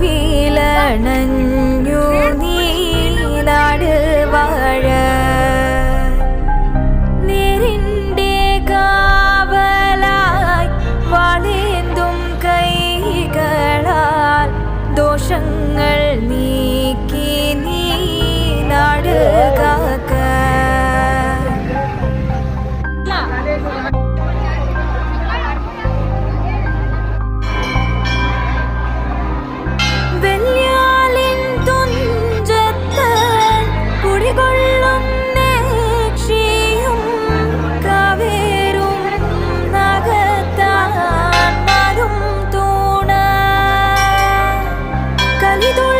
വിലണഞ്ഞു നീ നാട് വാഴ Anidor